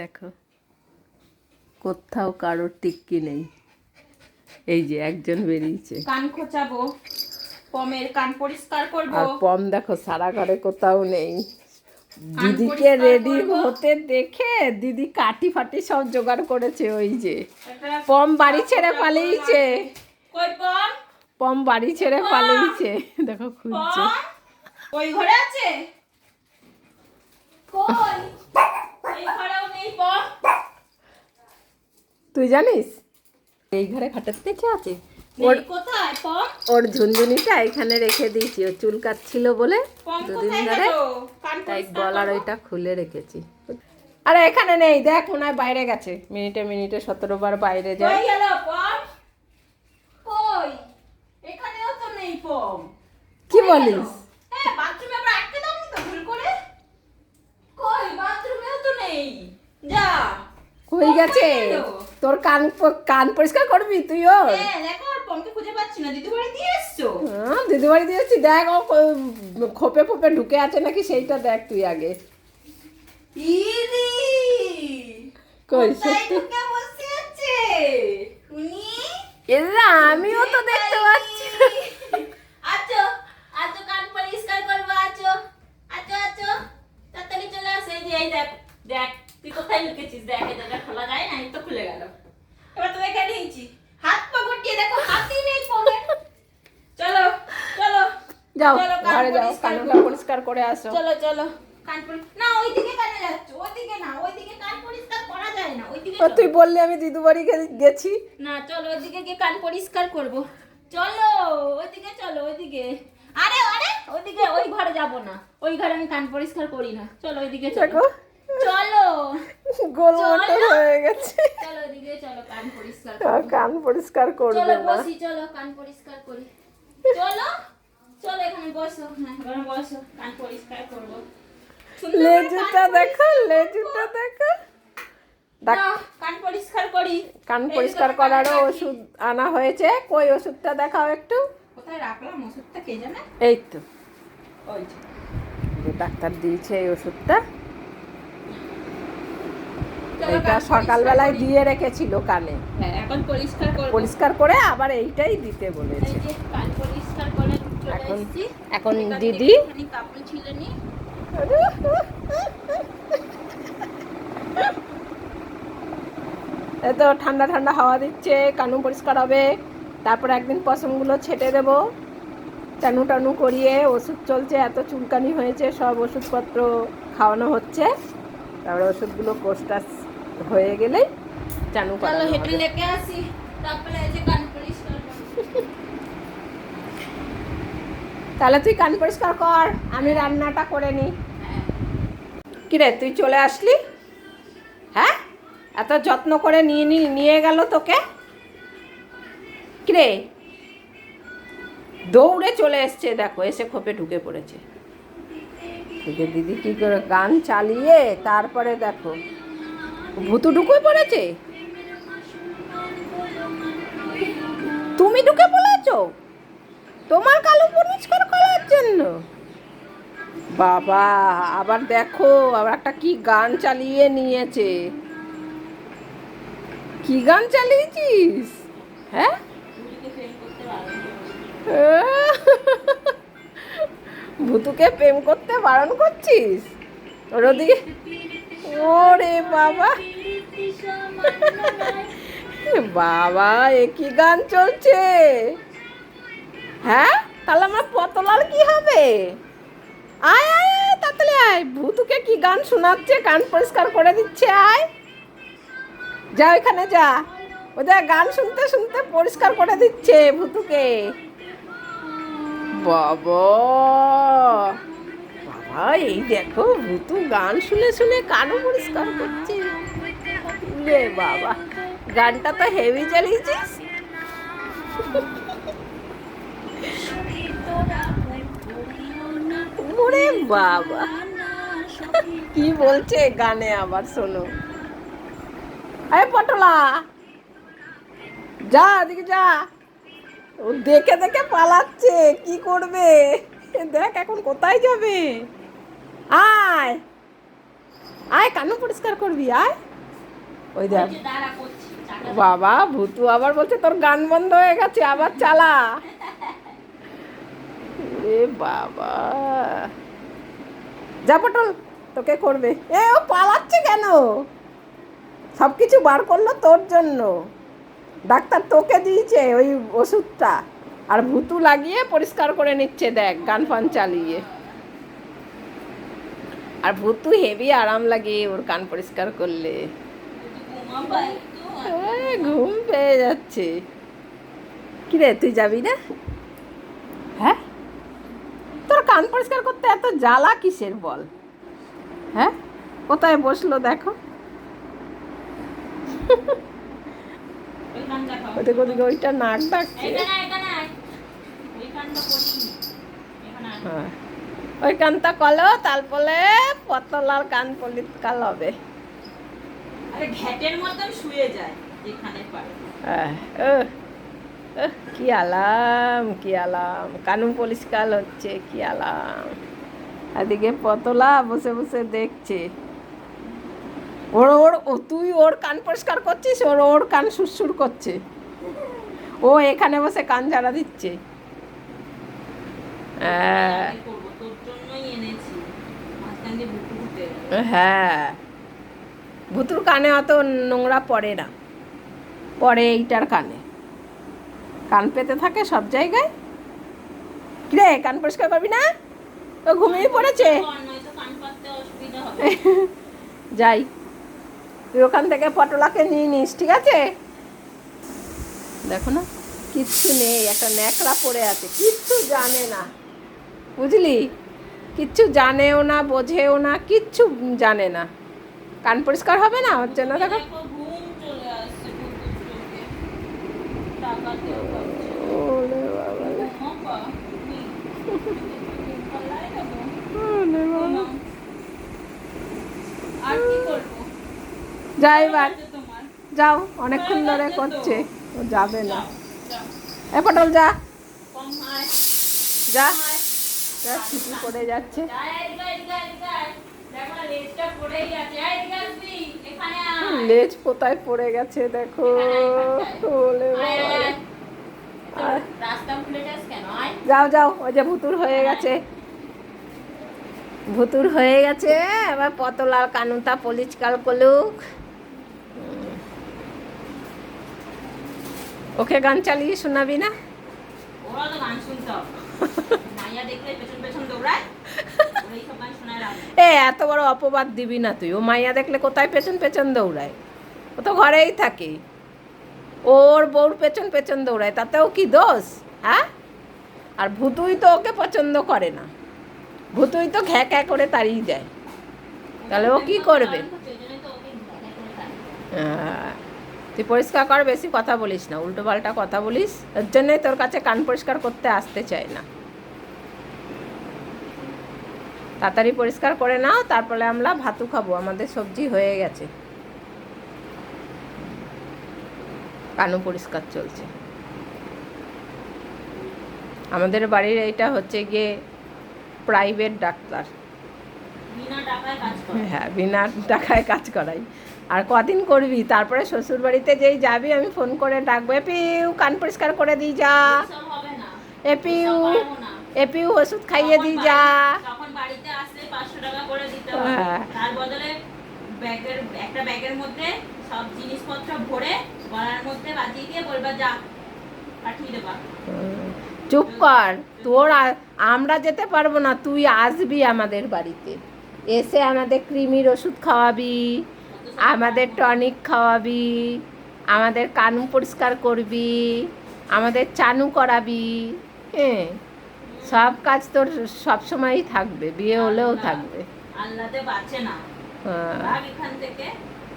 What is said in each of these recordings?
দেখো। কোথাও কারোর টিক্কি নেই। এই যে একজন বেরিয়েছে। কান খোঁচাবো পমের কান পরিষ্কার করব। আর পম দেখো সারা ঘরে কোথাও নেই। দিদিকে রেডি হতে দেখে দিদি কাটি ফাটি সব জোগাড় করেছে ওই যে। পম বাড়ি ছেড়ে পালিয়েছে। কই পম? পম বাড়ি ছেড়ে পালিয়েছে। দেখো খুঁজছে ওই ঘরে আছে? কই এই ঘরেও নেই পম তুই জানিস? এই ঘরে খাটের থেকে আছে? ওর কোথায়? ওর ঝুনঝুনিটা এখানে রেখে দিয়েছি। ও চুল কাটছিল বলে দুদিন ধরে তাই গলার ওইটা খুলে রেখেছি। আরে এখানে নেই দেখ মনে হয় বাইরে গেছে। মিনিটে মিনিটে সতেরো বার বাইরে যায়। কই গেল পম? কই? এখানেও তো নেই পম। কি বলিস? হ্যাঁ বাথরুমে আবার আটকে দাওনি তো ভুল করে? কই? বাথরুমেও তো নেই। যা। কই গেছে? তোর কান কান পরিষ্কার করবি তুই ওর হ্যাঁ দেখো আর পমকে খুঁজে পাচ্ছি না। দিদি বাড়ি দিয়ে এসছো? হ্যাঁ, দেখ ও খোপে ফোপে ঢুকে আছে নাকি সেইটা দেখ তুই আগে। আমিও তো দেখতে পাচ্ছি না। আছো আছো কান পরিষ্কার করব আছো আছো আছো তাড়াতাড়ি চলে আসো এই যে এই দেখ দেখ তুই কোথায় লুকেছিস? দেখ এই খোলা যায় না তো খুলে গেল। এবার তো এখানে নিয়েছি। হাত পা গুটিয়ে দেখো হাতই নেই পমে চলো চলো যাও কান ঘরে যাও পরিষ্কার কানটা পরিষ্কার করে আসো। চলো চলো কান না ওইদিকে কানে যাচ্ছ? ওইদিকে না ওইদিকে কান পরিষ্কার করা যায় না ওইদিকে চলো। তুই বললি আমি দিদু বাড়ি গেছি। না চলো ওইদিকে গিয়ে কান পরিষ্কার করব। চলো ওইদিকে চলো ওইদিকে। আরে আরে ওইদিকে ওই ঘরে যাব না। ওই ঘরে আমি কান পরিষ্কার করি না। চলো ওইদিকে চলো। চলো। গোল হয়ে গেছে। চলো চলো কান পরিষ্কার। কান পরিষ্কার করবে চলো বসি চলো কান পরিষ্কার করি। চলো চলো এখানে বসো। হ্যাঁ এখানে বসো কান পরিষ্কার করব। লেজুটা দেখো লেজুটা দেখো। কান পরিষ্কার করি। কান পরিষ্কার করারও ওষুধ আনা হয়েছে। কই ওষুধটা দেখাও একটু। কোথায় রাখলাম? ওষুধটা কে জানে? এই তো। ওই ডাক্তার দিয়েছে এই ওষুধটা। কান সকালবেলায় দিয়ে রেখেছিল কানে। হ্যাঁ এখন পরিষ্কার পরিষ্কার করে আবার এইটাই দিতে বলেছে। এখন- এখন দিদি- একটুখানি কাপড় ছিলে নি। তো ঠান্ডা ঠান্ডা হাওয়া দিচ্ছে কানু পরিষ্কার হবে। তারপর একদিন পশমগুলো ছেটে দেব। টানু টানু করিয়ে ওষুধ চলছে এত চুলকানি হয়েছে সব ওষুধপত্র খাওয়ানো হচ্ছে। তারপরে ওষুধগুলো কোর্সটা হয়ে চানু চলো করানো হেঁটে। লেকে আসি তারপরে এই যে কান পরিষ্কার। তাহলে তুই কান পরিষ্কার কর আমি রান্নাটা করে নিই। কিরে তুই চলে আসলি? হ্যাঁ? এত যত্ন করে নিয়ে নি নিয়ে গেল তোকে? কিরে? দৌড়ে চলে এসছে দেখো এসে খোপে ঢুকে পড়েছে। দিদি কি করে গান চালিয়ে তারপরে দেখো। ভুতু ঢুকে পড়েছে। তুমি ঢুকে পড়েছো? তোমার কালো পরিষ্কার করার জন্য। বাবা, আবার দেখো, আবার একটা কি গান চালিয়ে নিয়েছে। কি গান চালিয়েছিস? হ্যাঁ। ভুতুকে প্রেম করতে বারণ করছিস? ওর ওদিকে ওরে বাবা। বাবা, এ কি গান চলছে? হ্যাঁ? তাহলে আমার পতলার কি হবে? আয় আয় তাড়াতাড়ি আয়। ভুতুকে কি গান শোনাচ্ছে, কান পরিষ্কার করে দিচ্ছে, আয়। যা ওইখানে যা। ওদের গান শুনতে শুনতে পরিষ্কার করে দিচ্ছে ভুতুকে। বাবা। বাবা এই দেখো, ভুতু গান শুনে শুনে কানও পরিষ্কার করছে। রে বাবা, গানটা তো হেভি চালিয়েছিস ওরে বাবা, কি বলছে গানে আবার, শোনো। আরে পটলা, যা এদিকে যা। ও দেখে দেখে পালাচ্ছে, কি করবে? দেখ এখন কোথায় যাবে? আয়। আয়, কানু পরিষ্কার করবি, আয়। ওই দেখ। বাবা আবার বলছে তোর গান বন্ধ হয়ে গেছে, আবার চালা। এ বাবা। যা পটল, তোকে করবে। এ, ও পালাচ্ছে কেন? সব কিছু বার করল তোর জন্য। ডাক্তার তোকে দিয়েছে ওই ওষুধটা। আর ভুতু লাগিয়ে পরিষ্কার করে নিচ্ছে, দেখ, গান ফান চালিয়ে। আর ভুতু হেভি আরাম লাগে ওর কান পরিষ্কার করলে। ঘুম পেয়ে যাচ্ছে। কি রে তুই যাবি না? হ্যাঁ? তোর কান পরিষ্কার করতে এত জ্বালা কিসের বল? হ্যাঁ? কোথায় বসল দেখো। ওদিকে ওদিকে ওইটা নাক ডাকছে। হ্যাঁ। ওই কানটা কলো তারপরে পতলার কান পরিষ্কার হবে। আরে ঘ্যাটের মতন শুয়ে যায় যেখানে পারে। কি আলাম কি আলাম। কানুন পরিষ্কার হচ্ছে কি আলাম। এদিকে পতলা বসে বসে দেখছে। ওর ওর ও তুই ওর কান পরিষ্কার করছিস? ওর ওর কান সুরসুর করছে। ও এখানে বসে কান ঝাড়া দিচ্ছে। হ্যাঁ আমি করব তোর জন্যই এনেছি মাঝখান দিয়ে বুকু বুকতে হ্যাঁ। ভুতুর কানে অত নোংরা পড়ে না। পড়ে এইটার কানে। কান পেতে থাকে সব জায়গায়। কিরে কান পরিষ্কার করবি না? ও ঘুমিয়ে পড়েছে। যাই। তুই ওখান থেকে পটলাকে নিয়ে নিস ঠিক আছে? দেখো না কিচ্ছু নেই একটা ন্যাকড়া পড়ে আছে কিচ্ছু জানে না। বুঝলি? কিচ্ছু জানেও না বোঝেও না কিচ্ছু জানে না। কান পরিষ্কার হবে না হচ্ছে না দেখো। দেখো ঘুম চলে আসছে বুকুর চোখে টাকাতেও পাচ্ছে ওরে বাবা রে, ঘুমাবা তুমি পাল্লাই দেবো ওরে বাবা। আর কি করব? যা এবার। যাও অনেকক্ষণ ধরে করছে। ও যাবে না। এ পটল যা। যা। যা করে যাচ্ছে। লেজ পোতায় পড়ে গেছে, দেখো। যাও যাও, ওই যে ভুতুর হয়ে গেছে। ভুতুর হয়ে গেছে, এবার পতলার কানুটা পরিষ্কার করলুক হুম। ওকে গান চালিয়ে শোনাবি না? ওরা তো গান শুনতে এ এত বড় অপবাদ দিবি না তুই। ও মাইয়া দেখলে কোথায় পেছন পেছন দৌড়ায়? ও তো ঘরেই থাকে। ওর বউর পেছন পেছন দৌড়ায় তাতেও কি দোষ হ্যাঁ? আর ভুতুই তো ওকে পছন্দ করে না। ভুতুই তো ঘ্যা ঘ্যা করে তাড়িয়ে দেয়। তাহলে ও কি করবে? সেই তুই পরিষ্কার কর বেশি কথা বলিস না। উল্টো পাল্টা কথা বলিস এর জন্যই তোর কাছে কান পরিষ্কার করতে আসতে চাই না। তাড়াতাড়ি পরিষ্কার করে নাও তারপরে আমরা ভাতু খাব। আমাদের সবজি হয়ে গেছে। কানু পরিষ্কার চলছে। আমাদের বাড়ির এইটা হচ্ছে গিয়ে প্রাইভেট ডাক্তার। হ্যাঁ বিনা টাকায় কাজ করাই আর কদিন করবি? তারপরে শ্বশুর বাড়িতে যেই যাবি আমি ফোন করে ডাকবো এপিউ কান পরিষ্কার করে দিই যা। এসব পারব না। এপিউ ওষুধ খাইয়ে দিই যা। হ্যাঁ। ব্যাগের একটা ব্যাগের মধ্যে সব জিনিসপত্র ভরে গলার মধ্যে বাজিয়ে দিয়ে বলবা যা পাঠিয়ে দেবা। চুপ কর। তোর আমরা যেতে পারব না। তুই আসবি আমাদের বাড়িতে। এসে আমাদের কৃমির ওষুধ খাওয়াবি। আমাদের টনিক খাওয়াবি আমাদের কানু পরিষ্কার করবি আমাদের চানু করাবি হ্যাঁ সব কাজ তোর সবসময়ই থাকবে বিয়ে হলেও থাকবে। হ্যাঁ।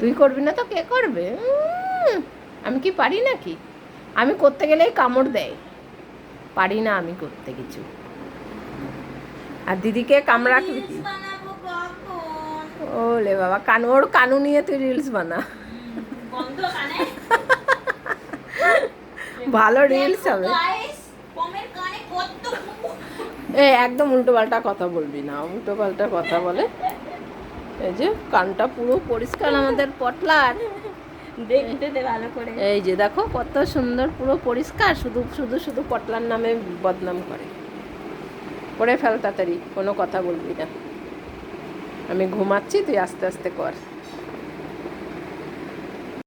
তুই করবি না তো কে করবে? আমি কি পারি নাকি? আমি করতে গেলেই কামড় দেয়। পারি না আমি করতে কিছু। আর দিদিকে কামড়া Reels বানাবো। কখন? ওলে বাবা কানু ওর কানু নিয়ে তুই রিলস বানা। ভালো রিলস হবে। এ একদম উল্টো পাল্টা কথা বলবি না উল্টো পাল্টা কথা বলে। এই যে কানটা পুরো পরিষ্কার আমাদের পটলার। দেখতে দে ভালো করে। এই যে দেখো কত সুন্দর পুরো পরিষ্কার শুধু শুধু শুধু পটলার নামে বদনাম করে। করে ফেল তাড়াতাড়ি কোনো কথা বলবি না। আমি ঘুমাচ্ছি তুই আস্তে আস্তে কর।